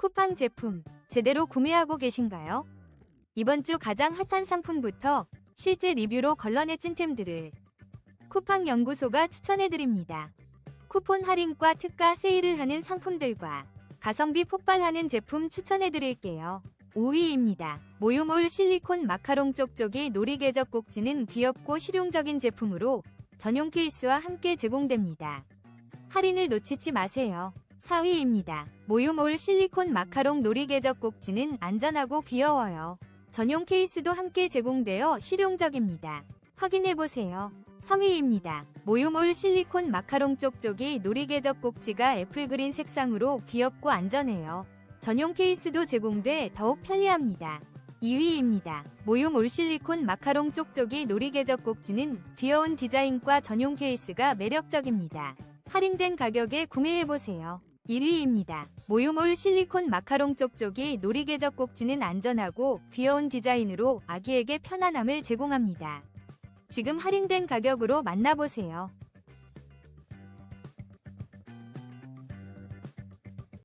쿠팡 제품 제대로 구매하고 계신가요? 이번 주 가장 핫한 상품부터 실제 리뷰로 걸러내 찐템들을 쿠팡 연구소가 추천해드립니다. 쿠폰 할인과 특가 세일을 하는 상품들과 가성비 폭발하는 제품 추천해드릴게요. 5위입니다. 모유몰 실리콘 마카롱 쪽쪽이 놀이개적 꼭지는 귀엽고 실용적인 제품으로 전용 케이스와 함께 제공됩니다. 할인을 놓치지 마세요. 4위입니다. 모유몰 실리콘 마카롱 놀이개적 꼭지는 안전하고 귀여워요. 전용 케이스도 함께 제공되어 실용적입니다. 확인해보세요. 3위입니다. 모유몰 실리콘 마카롱 쪽쪽이 놀이개적 꼭지가 애플그린 색상으로 귀엽고 안전해요. 전용 케이스도 제공돼 더욱 편리합니다. 2위입니다. 모유몰 실리콘 마카롱 쪽쪽이 놀이개적 꼭지는 귀여운 디자인과 전용 케이스가 매력적입니다. 할인된 가격에 구매해보세요. 1위입니다. 모유몰 실리콘 마카롱 쪽쪽이 놀이개적 꼭지는 안전하고 귀여운 디자인으로 아기에게 편안함을 제공합니다. 지금 할인된 가격으로 만나보세요.